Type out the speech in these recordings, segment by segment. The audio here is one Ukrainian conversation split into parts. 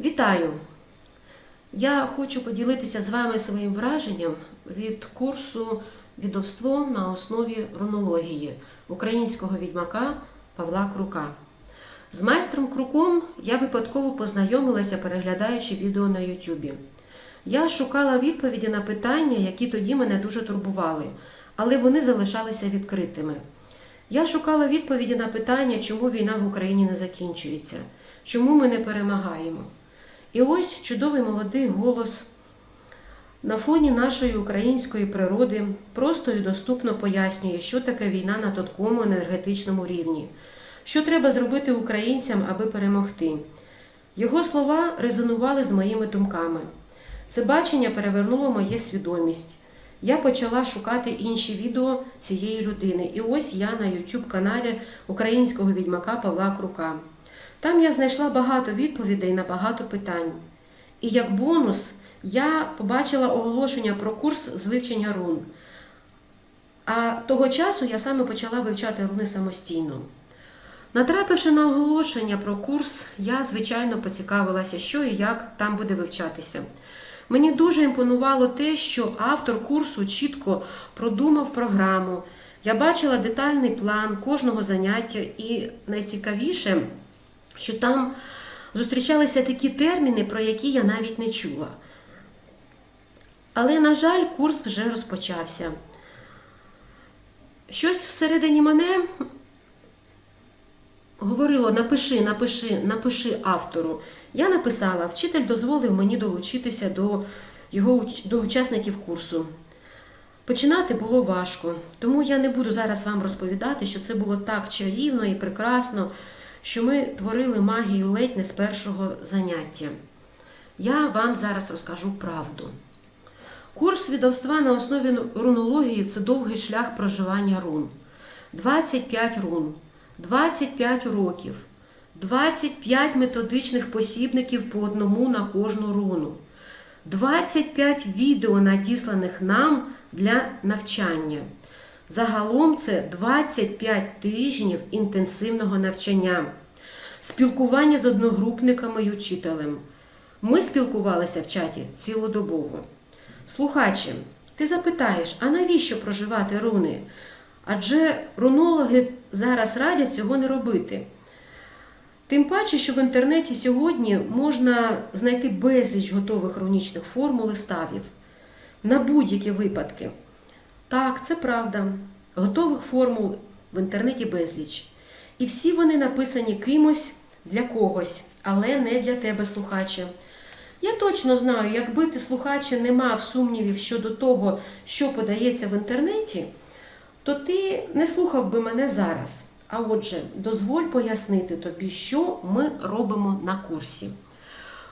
Вітаю! Я хочу поділитися з вами своїм враженням від курсу відовство на основі рунології українського відьмака Павла Крука. З майстром Круком я випадково познайомилася, переглядаючи відео на Ютубі. Я шукала відповіді на питання, які тоді мене дуже турбували, але вони залишалися відкритими. Я шукала відповіді на питання, чому війна в Україні не закінчується, чому ми не перемагаємо. І ось чудовий молодий голос на фоні нашої української природи просто і доступно пояснює, що таке війна на тонкому енергетичному рівні, що треба зробити українцям, аби перемогти. Його слова резонували з моїми думками. Це бачення перевернуло моє свідомість. Я почала шукати інші відео цієї людини. І ось я на YouTube каналі українського відьмака Павла Крука. Там я знайшла багато відповідей на багато питань. І як бонус я побачила оголошення про курс з вивчення рун. А того часу я саме почала вивчати руни самостійно. Натрапивши на оголошення про курс, я, звичайно, поцікавилася, що і як там буде вивчатися. Мені дуже імпонувало те, що автор курсу чітко продумав програму. Я бачила детальний план кожного заняття, і найцікавіше, що там зустрічалися такі терміни, про які я навіть не чула. Але, на жаль, курс вже розпочався. Щось всередині мене говорило: напиши, напиши, напиши автору. Я написала, вчитель дозволив мені долучитися до його до учасників курсу. Починати було важко, тому я не буду зараз вам розповідати, що це було так чарівно і прекрасно, що ми творили магію ледь не з першого заняття. Я вам зараз розкажу правду. Курс відовства на основі рунології це довгий шлях проживання рун. 25 рун, 25 років, 25 методичних посібників по одному на кожну руну, 25 відео, надісланих нам для навчання. Загалом це 25 тижнів інтенсивного навчання, спілкування з одногрупниками і учителем. Ми спілкувалися в чаті цілодобово. Слухачі, ти запитаєш, а навіщо проживати руни? Адже рунологи зараз радять цього не робити. Тим паче, що в інтернеті сьогодні можна знайти безліч готових рунічних формул і ставів на будь-які випадки. Так, це правда. Готових формул в інтернеті безліч. І всі вони написані кимось для когось, але не для тебе, слухаче. Я точно знаю, якби ти, слухаче, не мав сумнівів щодо того, що подається в інтернеті, то ти не слухав би мене зараз. А отже, дозволь пояснити тобі, що ми робимо на курсі.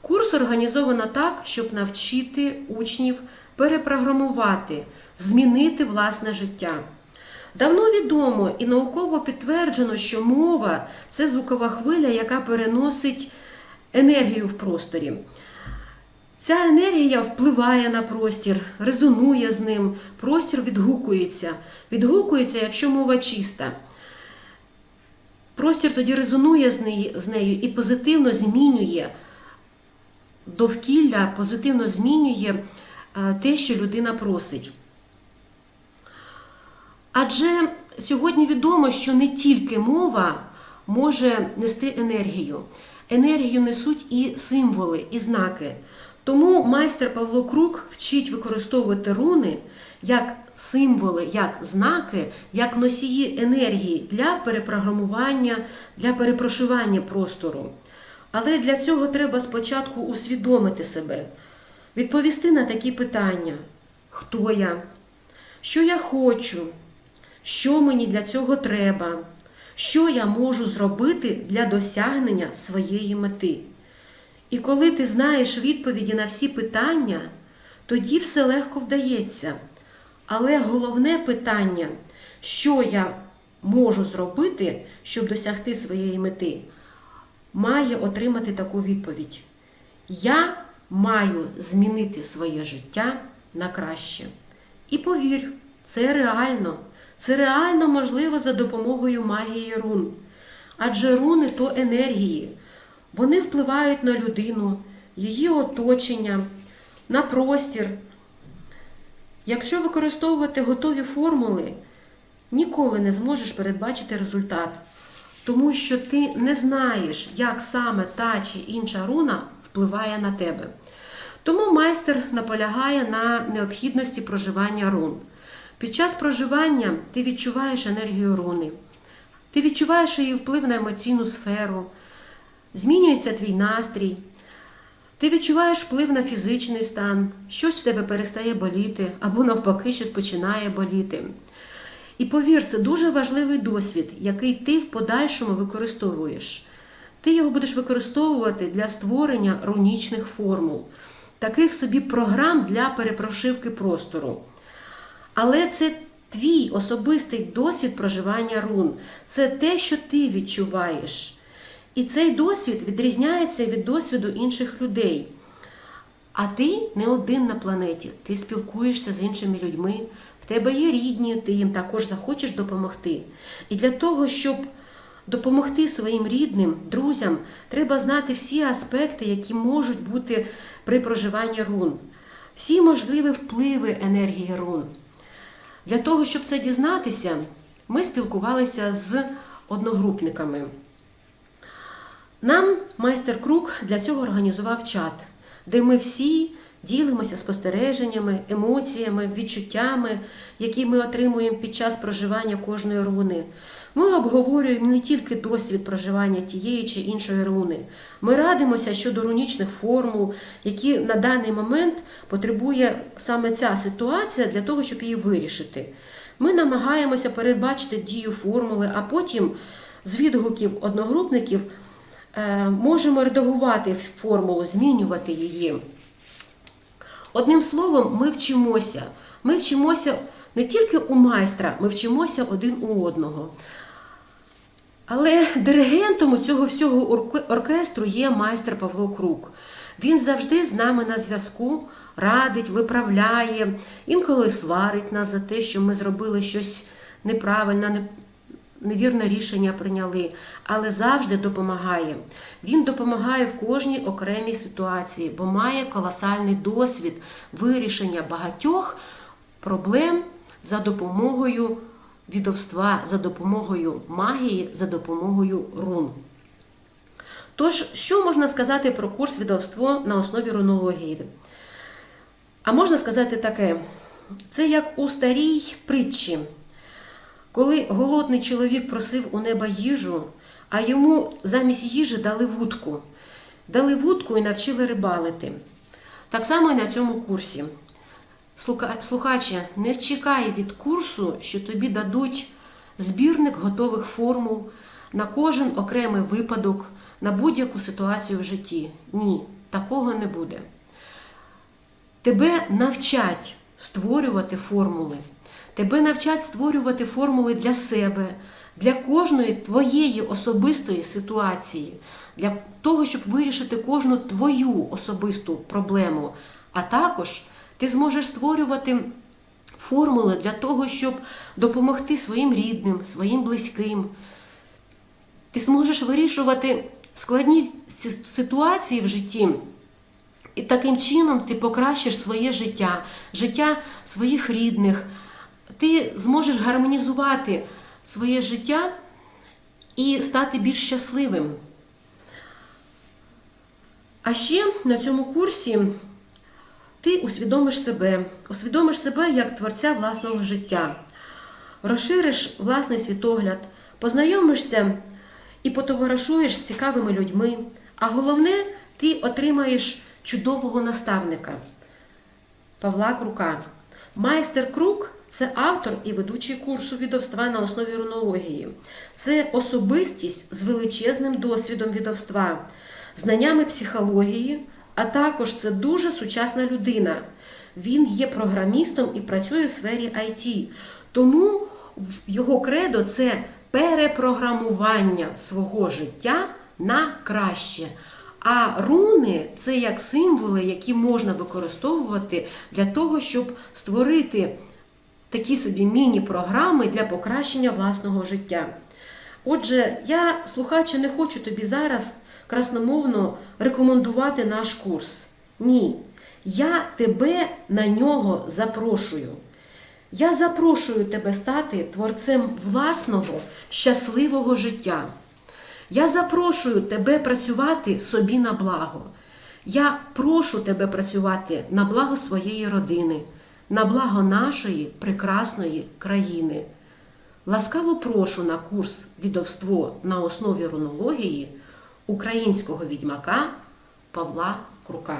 Курс організовано так, щоб навчити учнів перепрограмувати, змінити власне життя. Давно відомо і науково підтверджено, що мова це звукова хвиля, яка переносить енергію в просторі. Ця енергія впливає на простір, резонує з ним, простір відгукується. Відгукується, якщо мова чиста. Простір тоді резонує з нею, і позитивно змінює довкілля, позитивно змінює е, те, що людина просить. Адже сьогодні відомо, що не тільки мова може нести енергію. Енергію несуть і символи, і знаки. Тому майстер Павло Крук вчить використовувати руни як символи, як знаки, як носії енергії для перепрограмування, для перепрошивання простору. Але для цього треба спочатку усвідомити себе, відповісти на такі питання: хто я, що я хочу, що мені для цього треба, що я можу зробити для досягнення своєї мети. І коли ти знаєш відповіді на всі питання, тоді все легко вдається. Але головне питання, що я можу зробити, щоб досягти своєї мети, має отримати таку відповідь. Я маю змінити своє життя на краще. І повір, це реально. Це реально можливо за допомогою магії рун. Адже руни то енергії. Вони впливають на людину, її оточення, на простір. Якщо використовувати готові формули, ніколи не зможеш передбачити результат, тому що ти не знаєш, як саме та чи інша руна впливає на тебе. Тому майстер наполягає на необхідності проживання рун. Під час проживання ти відчуваєш енергію руни, ти відчуваєш її вплив на емоційну сферу, змінюється твій настрій, ти відчуваєш вплив на фізичний стан, щось в тебе перестає боліти, або навпаки, щось починає боліти. І повір, це дуже важливий досвід, який ти в подальшому використовуєш. Ти його будеш використовувати для створення рунічних формул, таких собі програм для перепрошивки простору. Але це твій особистий досвід проживання рун. Це те, що ти відчуваєш. І цей досвід відрізняється від досвіду інших людей. А ти не один на планеті, ти спілкуєшся з іншими людьми, в тебе є рідні, ти їм також захочеш допомогти. І для того, щоб допомогти своїм рідним, друзям, треба знати всі аспекти, які можуть бути при проживанні рун, всі можливі впливи енергії рун. Для того, щоб це дізнатися, ми спілкувалися з одногрупниками. Нам майстер Крук для цього організував чат, де ми всі ділимося спостереженнями, емоціями, відчуттями, які ми отримуємо під час проживання кожної руни. Ми обговорюємо не тільки досвід проживання тієї чи іншої руни. Ми радимося щодо рунічних формул, які на даний момент потребує саме ця ситуація для того, щоб її вирішити. Ми намагаємося передбачити дію формули, а потім з відгуків одногрупників е, можемо редагувати формулу, змінювати її. Одним словом, ми вчимося. Ми вчимося не тільки у майстра, ми вчимося один у одного. Але диригентом у цього всього оркестру є майстер Павло Крук. Він завжди з нами на зв'язку, радить, виправляє, інколи сварить нас за те, що ми зробили щось неправильне, невірне рішення прийняли, але завжди допомагає. Він допомагає в кожній окремій ситуації, бо має колосальний досвід вирішення багатьох проблем за допомогою відовства, за допомогою магії, за допомогою рун. Тож, що можна сказати про курс відовство на основі рунології? А можна сказати таке: це як у старій притчі, коли голодний чоловік просив у неба їжу, а йому замість їжі дали вудку. Дали вудку і навчили рибалити. Так само і на цьому курсі. Слухаче, не чекай від курсу, що тобі дадуть збірник готових формул на кожен окремий випадок, на будь-яку ситуацію в житті. Ні, такого не буде. Тебе навчать створювати формули. Тебе навчать створювати формули для себе, для кожної твоєї особистої ситуації, для того, щоб вирішити кожну твою особисту проблему. А також ти зможеш створювати формули для того, щоб допомогти своїм рідним, своїм близьким. Ти зможеш вирішувати складні ситуації в житті. І таким чином ти покращиш своє життя, життя своїх рідних. Ти зможеш гармонізувати своє життя і стати більш щасливим. А ще на цьому курсі ти усвідомиш себе, усвідомиш себе як творця власного життя, розшириш власний світогляд, познайомишся і потоваришуєш з цікавими людьми. А головне, ти отримаєш чудового наставника Павла Крука. Майстер Крук це автор і ведучий курсу відовства на основі рунології. Це особистість з величезним досвідом відовства, знаннями психології, а також це дуже сучасна людина. Він є програмістом і працює в сфері IT. Тому його кредо це перепрограмування свого життя на краще. А руни це як символи, які можна використовувати для того, щоб створити такі собі міні-програми для покращення власного життя. Отже, я, слухаче, не хочу тобі зараз красномовно рекомендувати наш курс. Ні. Я тебе на нього запрошую. Я запрошую тебе стати творцем власного щасливого життя. Я запрошую тебе працювати собі на благо. Я прошу тебе працювати на благо своєї родини, на благо нашої прекрасної країни. Ласкаво прошу на курс відовство на основі рунології українського відьмака Павла Крука.